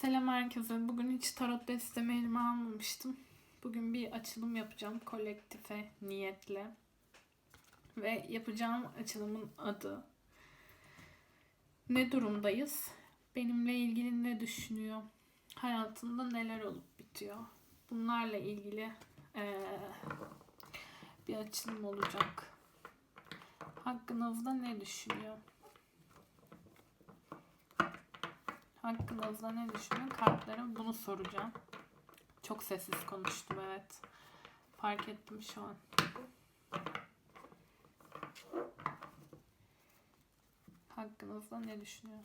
Selam herkese. Bugün hiç tarot destemi elime almamıştım. Bugün bir açılım yapacağım kolektife niyetle. Ve yapacağım açılımın adı Ne durumdayız? Benimle ilgili ne düşünüyor? Hayatında neler olup bitiyor? Bunlarla ilgili eee, bir açılım olacak. Hakkınızda ne düşünüyor? Hakkınızda ne düşünüyor? Kartlara bunu soracağım. Çok sessiz konuştum evet. Fark ettim şu an. Hakkınızda ne düşünüyor?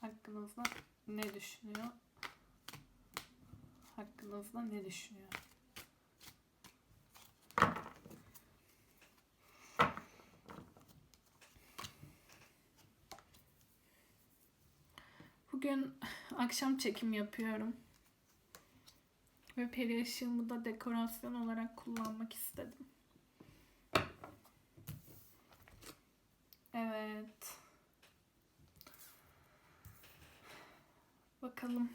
Hakkınızda ne düşünüyor? Hakkınızda ne düşünüyor? Bugün akşam çekim yapıyorum. Ve peri ışığımı da dekorasyon olarak kullanmak istedim. Evet. Bakalım.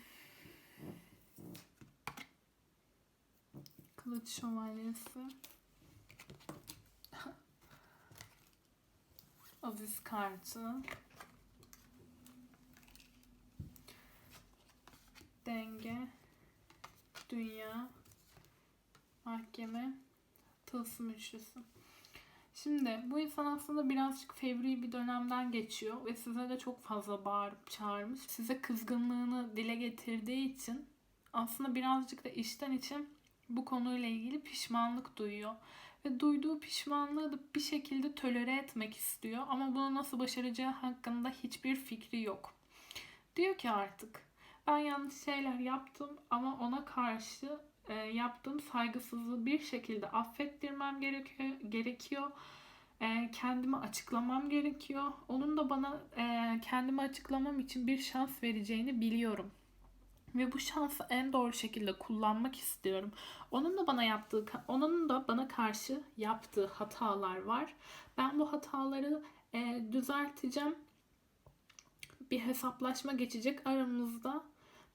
Kılıç şövalyesi. Aziz kartı. Denge, dünya, mahkeme, tılsım üçlüsü. Şimdi bu insan aslında birazcık fevri bir dönemden geçiyor ve size de çok fazla bağırıp çağırmış. Size kızgınlığını dile getirdiği için aslında birazcık da içten için bu konuyla ilgili pişmanlık duyuyor. Ve duyduğu pişmanlığı da bir şekilde tolere etmek istiyor ama bunu nasıl başaracağı hakkında hiçbir fikri yok. Diyor ki artık ben yanlış şeyler yaptım ama ona karşı e, yaptığım saygısızlığı bir şekilde affettirmem gerekiyor. gerekiyor. E, kendimi açıklamam gerekiyor. Onun da bana e, kendimi açıklamam için bir şans vereceğini biliyorum. Ve bu şansı en doğru şekilde kullanmak istiyorum. Onun da bana yaptığı, onun da bana karşı yaptığı hatalar var. Ben bu hataları e, düzelteceğim. Bir hesaplaşma geçecek aramızda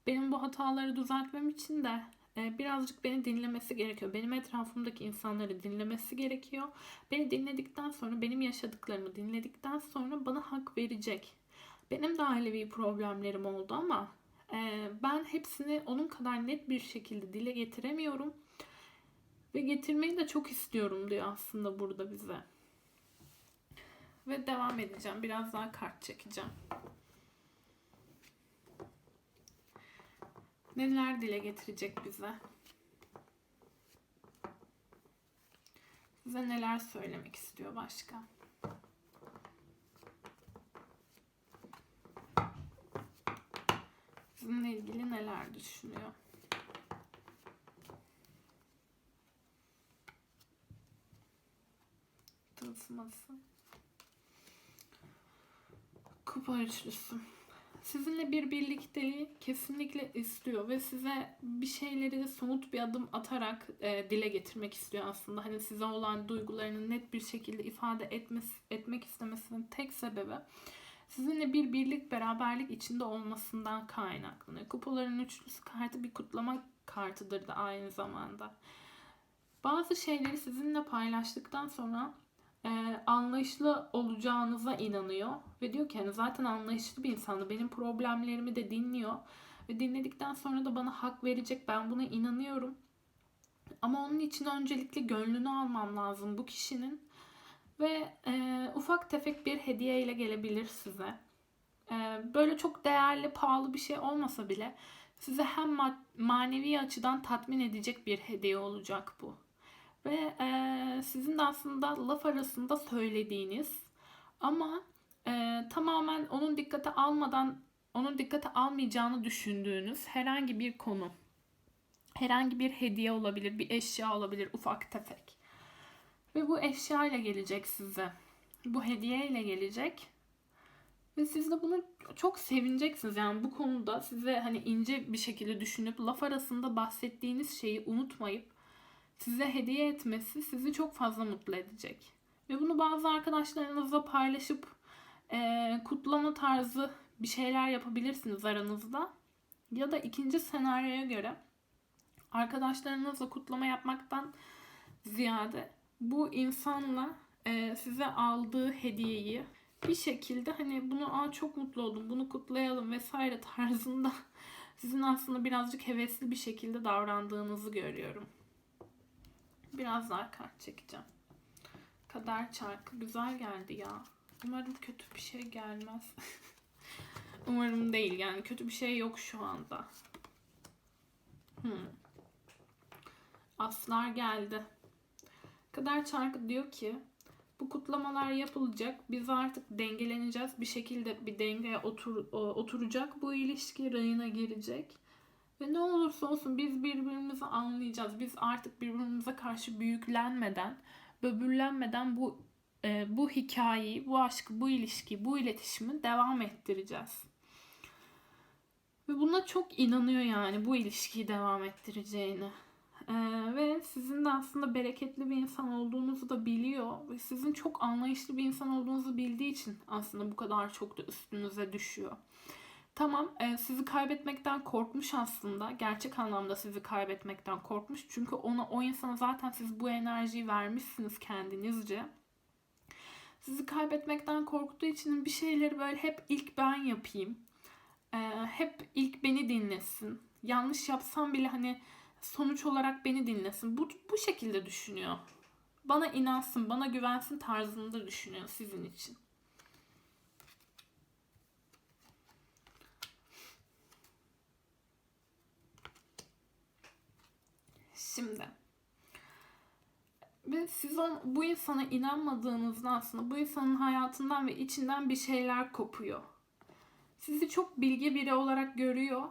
benim bu hataları düzeltmem için de e, birazcık beni dinlemesi gerekiyor. Benim etrafımdaki insanları dinlemesi gerekiyor. Beni dinledikten sonra, benim yaşadıklarımı dinledikten sonra bana hak verecek. Benim de ailevi problemlerim oldu ama e, ben hepsini onun kadar net bir şekilde dile getiremiyorum. Ve getirmeyi de çok istiyorum diyor aslında burada bize. Ve devam edeceğim. Biraz daha kart çekeceğim. Neler dile getirecek bize? Size neler söylemek istiyor başka? Sizinle ilgili neler düşünüyor? Tılsması. Kupa üçlüsü sizinle bir birlikteliği kesinlikle istiyor ve size bir şeyleri de somut bir adım atarak e, dile getirmek istiyor aslında. Hani size olan duygularını net bir şekilde ifade etmesi, etmek istemesinin tek sebebi sizinle bir birlik beraberlik içinde olmasından kaynaklanıyor. Kupaların üçlüsü kartı bir kutlama kartıdır da aynı zamanda. Bazı şeyleri sizinle paylaştıktan sonra e, anlayışlı olacağınıza inanıyor. Ve diyor ki hani zaten anlayışlı bir insandı. Benim problemlerimi de dinliyor. Ve dinledikten sonra da bana hak verecek. Ben buna inanıyorum. Ama onun için öncelikle gönlünü almam lazım bu kişinin. Ve e, ufak tefek bir hediye ile gelebilir size. E, böyle çok değerli, pahalı bir şey olmasa bile size hem manevi açıdan tatmin edecek bir hediye olacak bu. Ve e, sizin de aslında laf arasında söylediğiniz ama e, tamamen onun dikkate almadan onun dikkate almayacağını düşündüğünüz herhangi bir konu. Herhangi bir hediye olabilir, bir eşya olabilir, ufak tefek. Ve bu eşya ile gelecek size. Bu hediye ile gelecek. Ve siz de bunu çok sevineceksiniz. Yani bu konuda size hani ince bir şekilde düşünüp laf arasında bahsettiğiniz şeyi unutmayıp size hediye etmesi sizi çok fazla mutlu edecek. Ve bunu bazı arkadaşlarınızla paylaşıp e, kutlama tarzı bir şeyler yapabilirsiniz aranızda. Ya da ikinci senaryoya göre arkadaşlarınızla kutlama yapmaktan ziyade bu insanla e, size aldığı hediyeyi bir şekilde hani bunu aa çok mutlu oldum bunu kutlayalım vesaire tarzında sizin aslında birazcık hevesli bir şekilde davrandığınızı görüyorum. Biraz daha kart çekeceğim. Kader çarkı güzel geldi ya. Umarım kötü bir şey gelmez. Umarım değil yani kötü bir şey yok şu anda. Hmm. Aslar geldi. Kader çarkı diyor ki bu kutlamalar yapılacak. Biz artık dengeleneceğiz. Bir şekilde bir dengeye otur, oturacak. Bu ilişki rayına girecek. Ve ne olursa olsun biz birbirimizi anlayacağız. Biz artık birbirimize karşı büyüklenmeden, böbürlenmeden bu e, bu hikayeyi, bu aşkı, bu ilişkiyi, bu iletişimi devam ettireceğiz. Ve buna çok inanıyor yani bu ilişkiyi devam ettireceğini. Ee, ve sizin de aslında bereketli bir insan olduğunuzu da biliyor ve sizin çok anlayışlı bir insan olduğunuzu bildiği için aslında bu kadar çok da üstünüze düşüyor. Tamam e, sizi kaybetmekten korkmuş aslında. Gerçek anlamda sizi kaybetmekten korkmuş. Çünkü ona o insana zaten siz bu enerjiyi vermişsiniz kendinizce. Sizi kaybetmekten korktuğu için bir şeyleri böyle hep ilk ben yapayım. E, hep ilk beni dinlesin. Yanlış yapsam bile hani sonuç olarak beni dinlesin. Bu, bu şekilde düşünüyor. Bana inansın, bana güvensin tarzında düşünüyor sizin için. Şimdi ve siz on, bu insana inanmadığınızda aslında bu insanın hayatından ve içinden bir şeyler kopuyor. Sizi çok bilgi biri olarak görüyor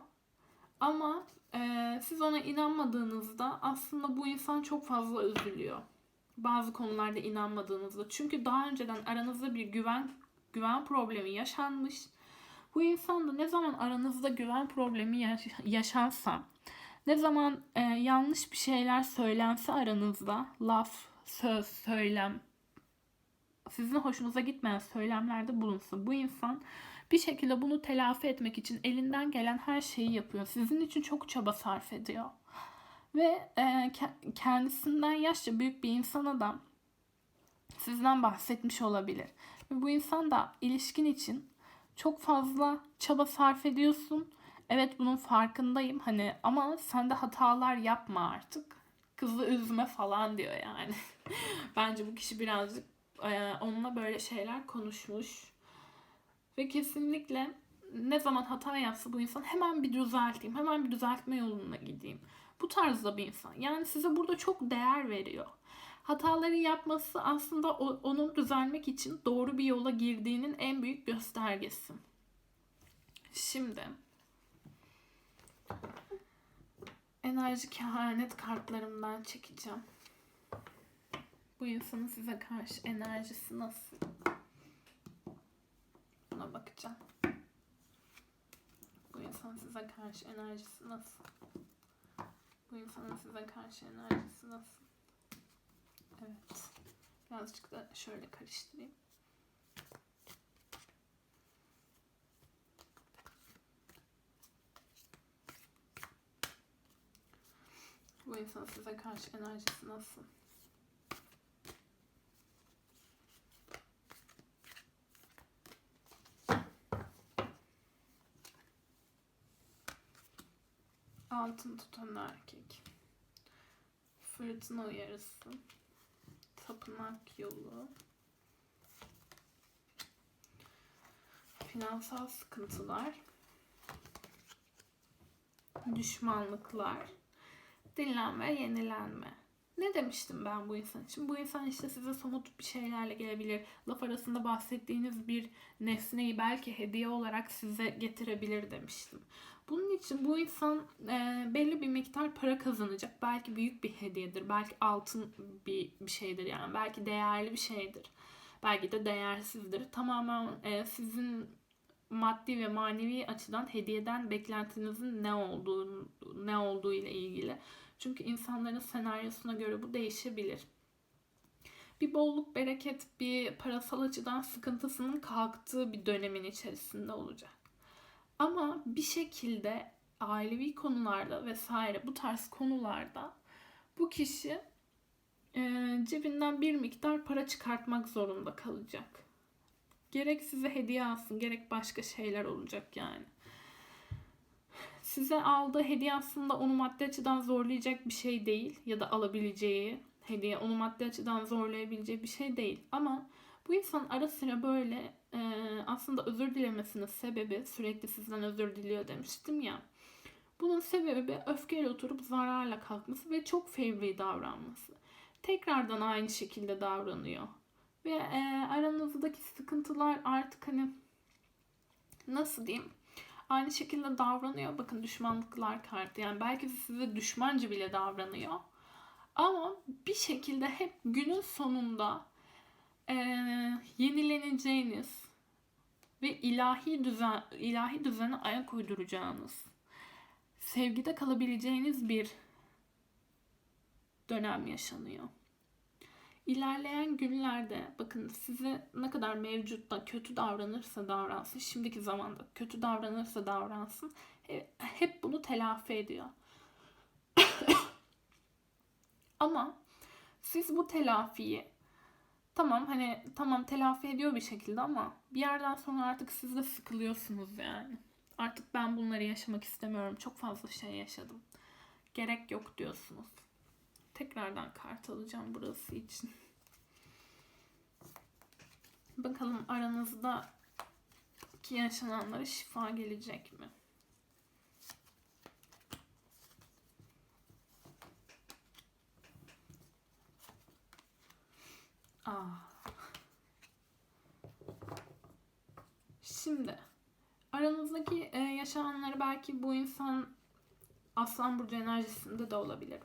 ama e, siz ona inanmadığınızda aslında bu insan çok fazla üzülüyor. Bazı konularda inanmadığınızda. Çünkü daha önceden aranızda bir güven güven problemi yaşanmış. Bu insan da ne zaman aranızda güven problemi yaş- yaşansa ne zaman e, yanlış bir şeyler söylense aranızda, laf, söz, söylem, sizin hoşunuza gitmeyen söylemlerde bulunsa bu insan bir şekilde bunu telafi etmek için elinden gelen her şeyi yapıyor. Sizin için çok çaba sarf ediyor. Ve e, kendisinden yaşça büyük bir insana da sizden bahsetmiş olabilir. Ve bu insan da ilişkin için çok fazla çaba sarf ediyorsun Evet bunun farkındayım hani ama sen de hatalar yapma artık. Kızı üzme falan diyor yani. Bence bu kişi birazcık e, onunla böyle şeyler konuşmuş. Ve kesinlikle ne zaman hata yapsa bu insan hemen bir düzelteyim. Hemen bir düzeltme yoluna gideyim. Bu tarzda bir insan. Yani size burada çok değer veriyor. Hataları yapması aslında onun düzelmek için doğru bir yola girdiğinin en büyük göstergesi. Şimdi enerji kehanet kartlarımdan çekeceğim. Bu insanın size karşı enerjisi nasıl? Buna bakacağım. Bu insan size karşı enerjisi nasıl? Bu insanın size karşı enerjisi nasıl? Evet. Birazcık da şöyle karıştırayım. Bu insan size karşı enerjisi nasıl? Altın tutan erkek. Fırtına uyarısı. Tapınak yolu. Finansal sıkıntılar. Düşmanlıklar dinlenme, yenilenme. Ne demiştim ben bu insan için? Bu insan işte size somut bir şeylerle gelebilir. Laf arasında bahsettiğiniz bir nesneyi belki hediye olarak size getirebilir demiştim. Bunun için bu insan e, belli bir miktar para kazanacak. Belki büyük bir hediyedir. Belki altın bir, bir şeydir yani. Belki değerli bir şeydir. Belki de değersizdir. Tamamen e, sizin maddi ve manevi açıdan hediyeden beklentinizin ne olduğu ne olduğu ile ilgili. Çünkü insanların senaryosuna göre bu değişebilir. Bir bolluk, bereket, bir parasal açıdan sıkıntısının kalktığı bir dönemin içerisinde olacak. Ama bir şekilde ailevi konularda vesaire bu tarz konularda bu kişi e, cebinden bir miktar para çıkartmak zorunda kalacak. Gerek size hediye alsın, gerek başka şeyler olacak yani. Size aldığı hediye aslında onu maddi açıdan zorlayacak bir şey değil ya da alabileceği hediye onu maddi açıdan zorlayabileceği bir şey değil. Ama bu insan ara sıra böyle e, aslında özür dilemesinin sebebi sürekli sizden özür diliyor demiştim ya. Bunun sebebi öfkeyle oturup zararla kalkması ve çok fevri davranması. Tekrardan aynı şekilde davranıyor. Ve e, aranızdaki sıkıntılar artık hani nasıl diyeyim aynı şekilde davranıyor. Bakın düşmanlıklar kartı. Yani belki size düşmanca bile davranıyor. Ama bir şekilde hep günün sonunda e, yenileneceğiniz ve ilahi düzen ilahi düzene ayak uyduracağınız, sevgide kalabileceğiniz bir dönem yaşanıyor. İlerleyen günlerde bakın size ne kadar mevcutta kötü davranırsa davransın, şimdiki zamanda kötü davranırsa davransın hep bunu telafi ediyor. Ama siz bu telafiyi tamam hani tamam telafi ediyor bir şekilde ama bir yerden sonra artık siz de sıkılıyorsunuz yani. Artık ben bunları yaşamak istemiyorum. Çok fazla şey yaşadım. Gerek yok diyorsunuz. Tekrardan kart alacağım burası için. Bakalım aranızda ki yaşananlara şifa gelecek mi? Aa. Şimdi aranızdaki e, yaşananları belki bu insan Aslan Burcu enerjisinde de olabilir.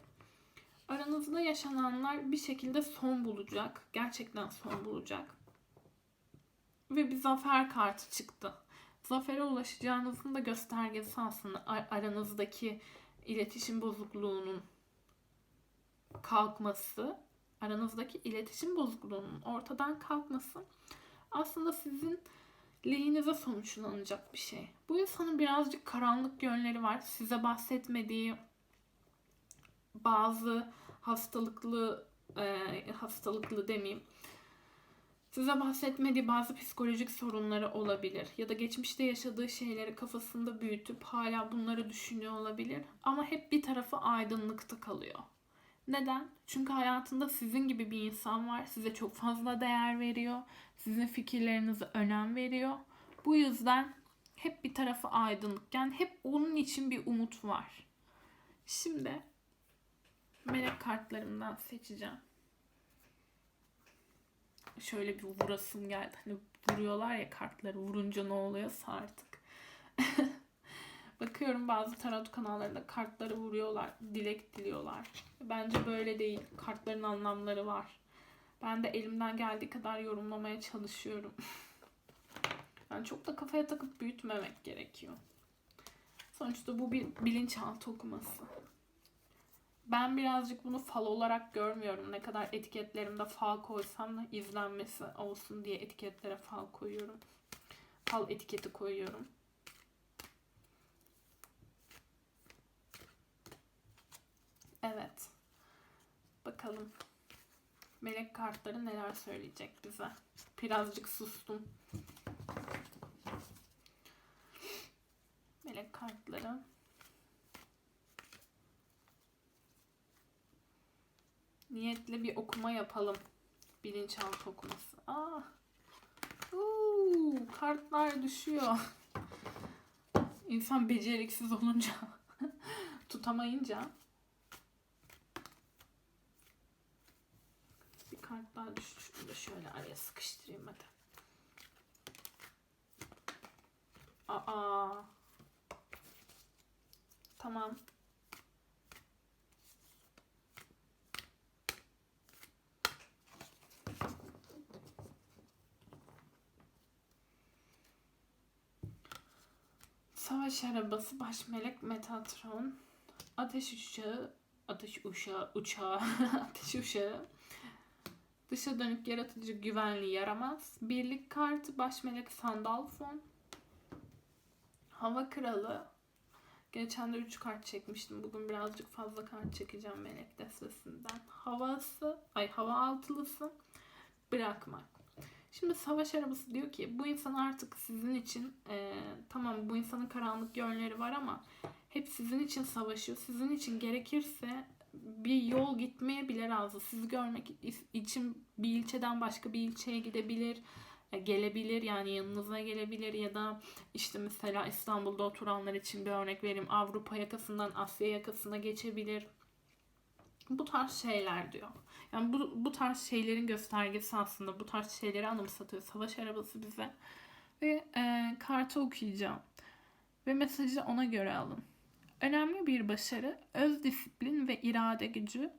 Aranızda yaşananlar bir şekilde son bulacak. Gerçekten son bulacak. Ve bir zafer kartı çıktı. Zafere ulaşacağınızın da göstergesi aslında aranızdaki iletişim bozukluğunun kalkması aranızdaki iletişim bozukluğunun ortadan kalkması aslında sizin lehinize sonuçlanacak bir şey. Bu insanın birazcık karanlık yönleri var. Size bahsetmediği bazı hastalıklı e, hastalıklı demeyeyim. Size bahsetmediği bazı psikolojik sorunları olabilir ya da geçmişte yaşadığı şeyleri kafasında büyütüp hala bunları düşünüyor olabilir ama hep bir tarafı aydınlıkta kalıyor. Neden? Çünkü hayatında sizin gibi bir insan var. Size çok fazla değer veriyor. Sizin fikirlerinize önem veriyor. Bu yüzden hep bir tarafı aydınlık. Yani hep onun için bir umut var. Şimdi melek kartlarımdan seçeceğim. Şöyle bir vurasım geldi. Hani vuruyorlar ya kartları vurunca ne oluyorsa artık. Bakıyorum bazı tarot kanallarında kartları vuruyorlar, dilek diliyorlar. Bence böyle değil. Kartların anlamları var. Ben de elimden geldiği kadar yorumlamaya çalışıyorum. yani çok da kafaya takıp büyütmemek gerekiyor. Sonuçta bu bir bilinçaltı okuması. Ben birazcık bunu fal olarak görmüyorum. Ne kadar etiketlerimde fal koysam da izlenmesi olsun diye etiketlere fal koyuyorum. Fal etiketi koyuyorum. Evet. Bakalım. Melek kartları neler söyleyecek bize. Birazcık sustum. Melek kartları. Niyetli bir okuma yapalım. Bilinçaltı okuması. Aa. Uuu, kartlar düşüyor. İnsan beceriksiz olunca, tutamayınca kart daha düştü. Şunu da şöyle araya sıkıştırayım hadi. Aa. Tamam. Savaş arabası, baş melek, Metatron, ateş uçağı, ateş uşağı, uçağı, ateş uşağı, Dışa dönük yaratıcı güvenli yaramaz. Birlik kartı baş melek sandal fon. Hava kralı. Geçen de 3 kart çekmiştim. Bugün birazcık fazla kart çekeceğim melek destesinden. Havası, ay hava altılısı bırakmak. Şimdi savaş arabası diyor ki bu insan artık sizin için e, tamam bu insanın karanlık yönleri var ama hep sizin için savaşıyor. Sizin için gerekirse bir yol gitmeye bile razı. Sizi görmek için bir ilçeden başka bir ilçeye gidebilir e, gelebilir yani yanınıza gelebilir ya da işte mesela İstanbul'da oturanlar için bir örnek vereyim Avrupa yakasından Asya yakasına geçebilir. Bu tarz şeyler diyor. Yani bu, bu tarz şeylerin göstergesi aslında bu tarz şeyleri anımsatıyor savaş arabası bize. Ve e, kartı okuyacağım. Ve mesajı ona göre alın. Önemli bir başarı, öz disiplin ve irade gücü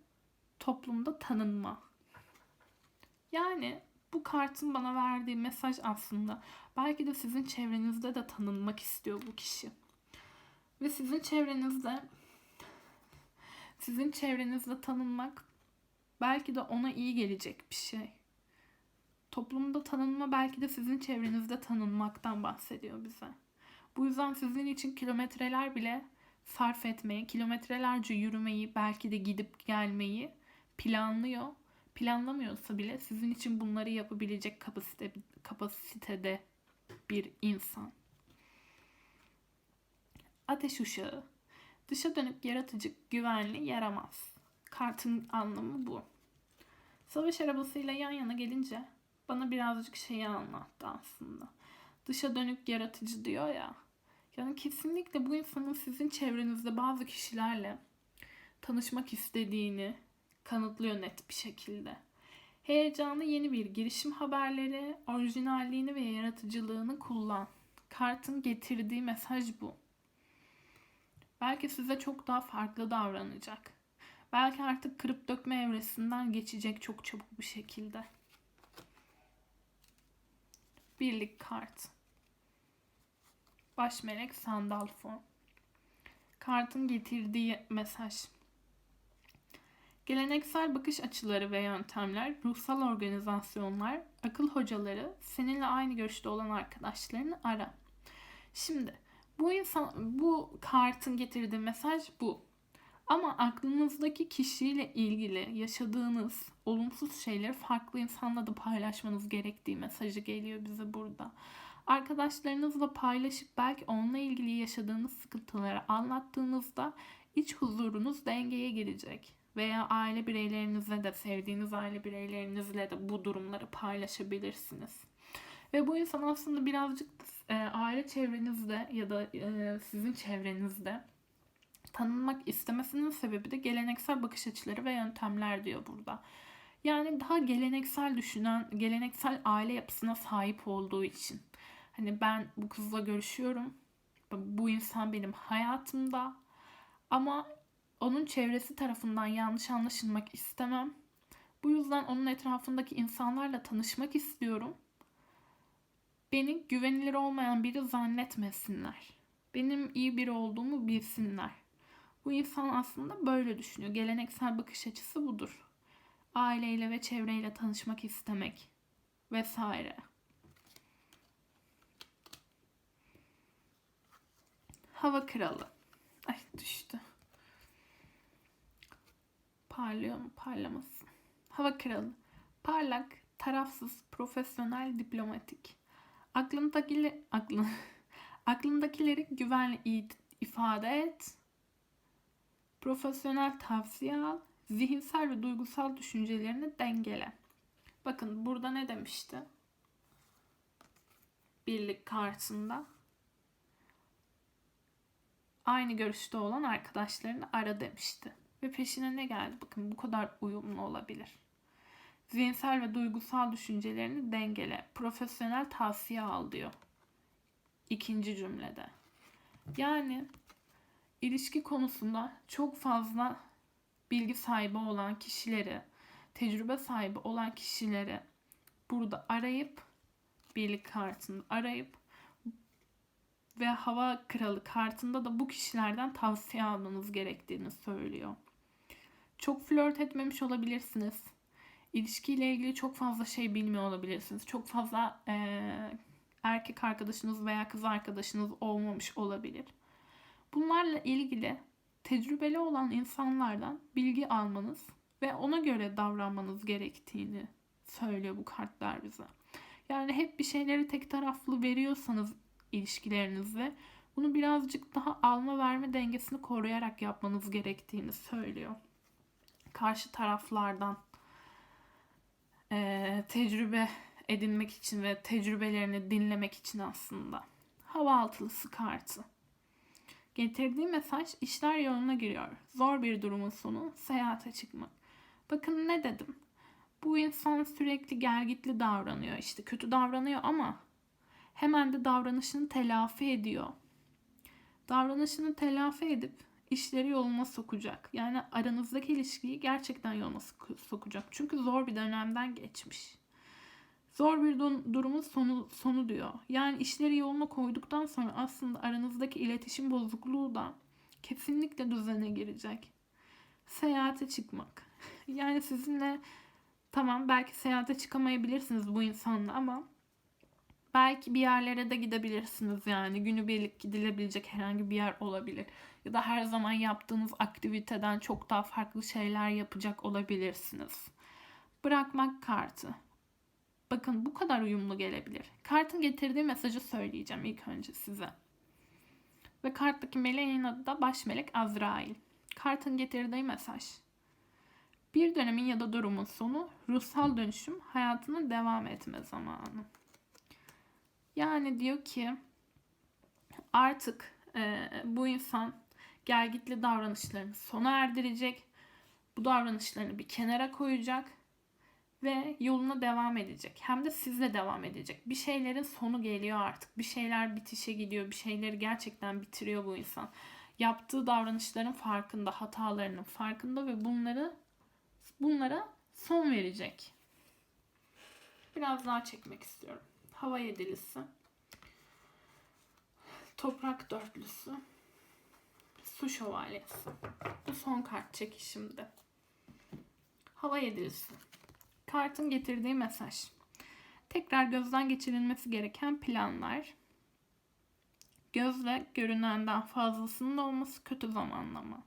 toplumda tanınma. Yani bu kartın bana verdiği mesaj aslında belki de sizin çevrenizde de tanınmak istiyor bu kişi. Ve sizin çevrenizde sizin çevrenizde tanınmak belki de ona iyi gelecek bir şey. Toplumda tanınma belki de sizin çevrenizde tanınmaktan bahsediyor bize. Bu yüzden sizin için kilometreler bile sarf etmeyi, kilometrelerce yürümeyi, belki de gidip gelmeyi planlıyor planlamıyorsa bile sizin için bunları yapabilecek kapasite, kapasitede bir insan. Ateş uşağı. Dışa dönük yaratıcı, güvenli, yaramaz. Kartın anlamı bu. Savaş arabasıyla yan yana gelince bana birazcık şeyi anlattı aslında. Dışa dönük yaratıcı diyor ya. Yani kesinlikle bu insanın sizin çevrenizde bazı kişilerle tanışmak istediğini, kanıtlıyor net bir şekilde. Heyecanlı yeni bir girişim haberleri, orijinalliğini ve yaratıcılığını kullan. Kartın getirdiği mesaj bu. Belki size çok daha farklı davranacak. Belki artık kırıp dökme evresinden geçecek çok çabuk bir şekilde. Birlik kart. Baş melek Sandalfo. Kartın getirdiği mesaj. Geleneksel bakış açıları ve yöntemler, ruhsal organizasyonlar, akıl hocaları, seninle aynı görüşte olan arkadaşlarını ara. Şimdi bu insan bu kartın getirdiği mesaj bu. Ama aklınızdaki kişiyle ilgili yaşadığınız olumsuz şeyleri farklı insanla da paylaşmanız gerektiği mesajı geliyor bize burada. Arkadaşlarınızla paylaşıp belki onunla ilgili yaşadığınız sıkıntıları anlattığınızda iç huzurunuz dengeye girecek veya aile bireylerinizle de sevdiğiniz aile bireylerinizle de bu durumları paylaşabilirsiniz. Ve bu insan aslında birazcık e, aile çevrenizde ya da e, sizin çevrenizde tanınmak istemesinin sebebi de geleneksel bakış açıları ve yöntemler diyor burada. Yani daha geleneksel düşünen, geleneksel aile yapısına sahip olduğu için. Hani ben bu kızla görüşüyorum. Bu insan benim hayatımda. Ama onun çevresi tarafından yanlış anlaşılmak istemem. Bu yüzden onun etrafındaki insanlarla tanışmak istiyorum. Beni güvenilir olmayan biri zannetmesinler. Benim iyi biri olduğumu bilsinler. Bu insan aslında böyle düşünüyor. Geleneksel bakış açısı budur. Aileyle ve çevreyle tanışmak istemek vesaire. Hava kralı. Ay düştü. Parlıyor mu? Parlamasın. Hava kralı. Parlak, tarafsız, profesyonel, diplomatik. Aklındakileri, aklın, aklındakileri güvenli ifade et. Profesyonel tavsiye al. Zihinsel ve duygusal düşüncelerini dengele. Bakın burada ne demişti? Birlik kartında. Aynı görüşte olan arkadaşlarını ara demişti. Ve peşine ne geldi? Bakın bu kadar uyumlu olabilir. Zihinsel ve duygusal düşüncelerini dengele. Profesyonel tavsiye al diyor. İkinci cümlede. Yani ilişki konusunda çok fazla bilgi sahibi olan kişileri, tecrübe sahibi olan kişileri burada arayıp birlik kartını arayıp ve hava kralı kartında da bu kişilerden tavsiye almanız gerektiğini söylüyor. Çok flört etmemiş olabilirsiniz. İlişkiyle ilgili çok fazla şey bilmiyor olabilirsiniz. Çok fazla e, erkek arkadaşınız veya kız arkadaşınız olmamış olabilir. Bunlarla ilgili tecrübeli olan insanlardan bilgi almanız ve ona göre davranmanız gerektiğini söylüyor bu kartlar bize. Yani hep bir şeyleri tek taraflı veriyorsanız ilişkilerinizde bunu birazcık daha alma verme dengesini koruyarak yapmanız gerektiğini söylüyor. Karşı taraflardan e, tecrübe edinmek için ve tecrübelerini dinlemek için aslında. Hava altılısı kartı. Getirdiği mesaj işler yoluna giriyor. Zor bir durumun sonu seyahate çıkmak. Bakın ne dedim. Bu insan sürekli gelgitli davranıyor. işte kötü davranıyor ama hemen de davranışını telafi ediyor. Davranışını telafi edip işleri yoluna sokacak. Yani aranızdaki ilişkiyi gerçekten yoluna sokacak. Çünkü zor bir dönemden geçmiş. Zor bir durumun sonu, sonu diyor. Yani işleri yoluna koyduktan sonra aslında aranızdaki iletişim bozukluğu da kesinlikle düzene girecek. Seyahate çıkmak. Yani sizinle tamam belki seyahate çıkamayabilirsiniz bu insanla ama belki bir yerlere de gidebilirsiniz yani günübirlik gidilebilecek herhangi bir yer olabilir ya da her zaman yaptığınız aktiviteden çok daha farklı şeyler yapacak olabilirsiniz. Bırakmak kartı. Bakın bu kadar uyumlu gelebilir. Kartın getirdiği mesajı söyleyeceğim ilk önce size. Ve karttaki meleğin adı da baş melek Azrail. Kartın getirdiği mesaj. Bir dönemin ya da durumun sonu ruhsal dönüşüm hayatının devam etme zamanı. Yani diyor ki artık e, bu insan gelgitli davranışlarını sona erdirecek. Bu davranışlarını bir kenara koyacak ve yoluna devam edecek. Hem de sizle devam edecek. Bir şeylerin sonu geliyor artık. Bir şeyler bitişe gidiyor. Bir şeyleri gerçekten bitiriyor bu insan. Yaptığı davranışların farkında, hatalarının farkında ve bunları bunlara son verecek. Biraz daha çekmek istiyorum. Hava yedilisi. Toprak dörtlüsü. Su şövalyesi. Bu son kart çekişimde. Hava yedilisi. Kartın getirdiği mesaj. Tekrar gözden geçirilmesi gereken planlar. Gözle görünenden fazlasının olması kötü zamanlama.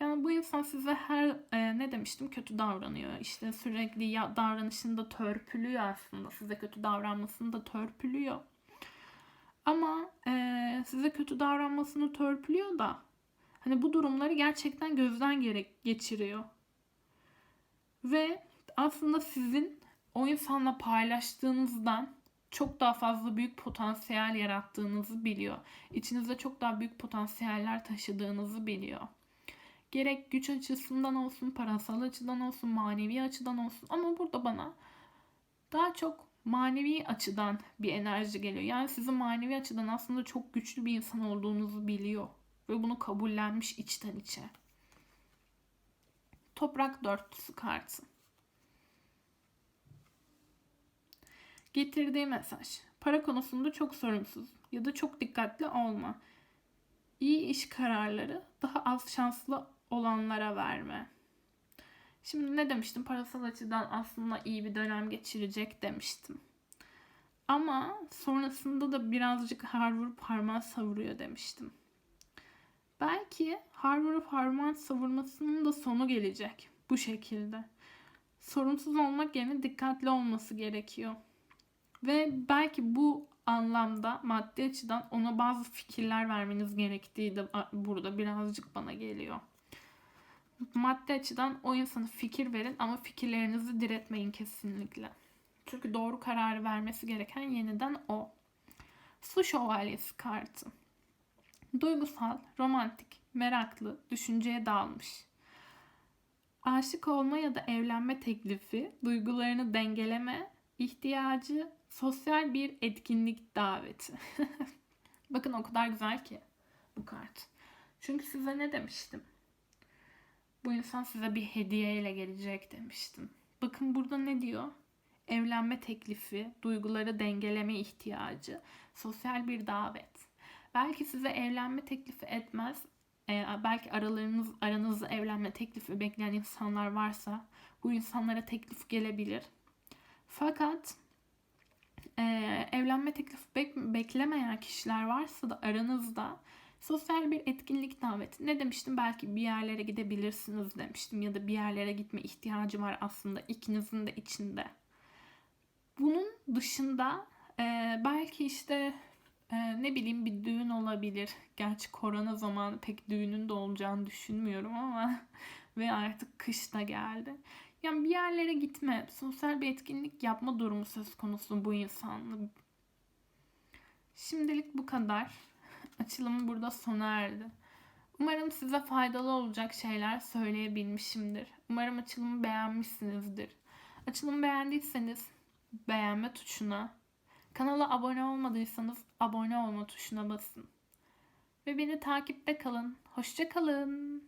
Yani bu insan size her e, ne demiştim kötü davranıyor. İşte sürekli ya, davranışında törpülüyor aslında. Size kötü davranmasını da törpülüyor. Ama e, size kötü davranmasını törpülüyor da hani bu durumları gerçekten gözden gerek geçiriyor. Ve aslında sizin o insanla paylaştığınızdan çok daha fazla büyük potansiyel yarattığınızı biliyor. İçinizde çok daha büyük potansiyeller taşıdığınızı biliyor. Gerek güç açısından olsun, parasal açıdan olsun, manevi açıdan olsun. Ama burada bana daha çok manevi açıdan bir enerji geliyor. Yani sizin manevi açıdan aslında çok güçlü bir insan olduğunuzu biliyor. Ve bunu kabullenmiş içten içe. Toprak dörtlüsü kartı. Getirdiği mesaj. Para konusunda çok sorumsuz ya da çok dikkatli olma. İyi iş kararları daha az şanslı olanlara verme. Şimdi ne demiştim? Parasal açıdan aslında iyi bir dönem geçirecek demiştim. Ama sonrasında da birazcık har vurup harman savuruyor demiştim. Belki har vurup harman savurmasının da sonu gelecek bu şekilde. Sorunsuz olmak yerine dikkatli olması gerekiyor. Ve belki bu anlamda maddi açıdan ona bazı fikirler vermeniz gerektiği de burada birazcık bana geliyor. Maddi açıdan o insana fikir verin ama fikirlerinizi diretmeyin kesinlikle. Çünkü doğru kararı vermesi gereken yeniden o. Su şövalyesi kartı. Duygusal, romantik, meraklı, düşünceye dalmış. Aşık olma ya da evlenme teklifi, duygularını dengeleme, ihtiyacı sosyal bir etkinlik daveti. Bakın o kadar güzel ki bu kart. Çünkü size ne demiştim? Bu insan size bir hediye ile gelecek demiştim. Bakın burada ne diyor? Evlenme teklifi, duyguları dengeleme ihtiyacı, sosyal bir davet. Belki size evlenme teklifi etmez. Ee, belki aralarınız aranızda evlenme teklifi bekleyen insanlar varsa bu insanlara teklif gelebilir. Fakat e, evlenme teklifi bek- beklemeyen kişiler varsa da aranızda sosyal bir etkinlik daveti. Ne demiştim? Belki bir yerlere gidebilirsiniz demiştim ya da bir yerlere gitme ihtiyacı var aslında ikinizin de içinde. Bunun dışında e, belki işte e, ne bileyim bir düğün olabilir. Gerçi korona zamanı pek düğünün de olacağını düşünmüyorum ama ve artık kış da geldi. Yani bir yerlere gitme, sosyal bir etkinlik yapma durumu söz konusu bu insanla. Şimdilik bu kadar. Açılımı burada sona erdi. Umarım size faydalı olacak şeyler söyleyebilmişimdir. Umarım açılımı beğenmişsinizdir. Açılımı beğendiyseniz beğenme tuşuna, kanala abone olmadıysanız abone olma tuşuna basın. Ve beni takipte kalın. Hoşça kalın.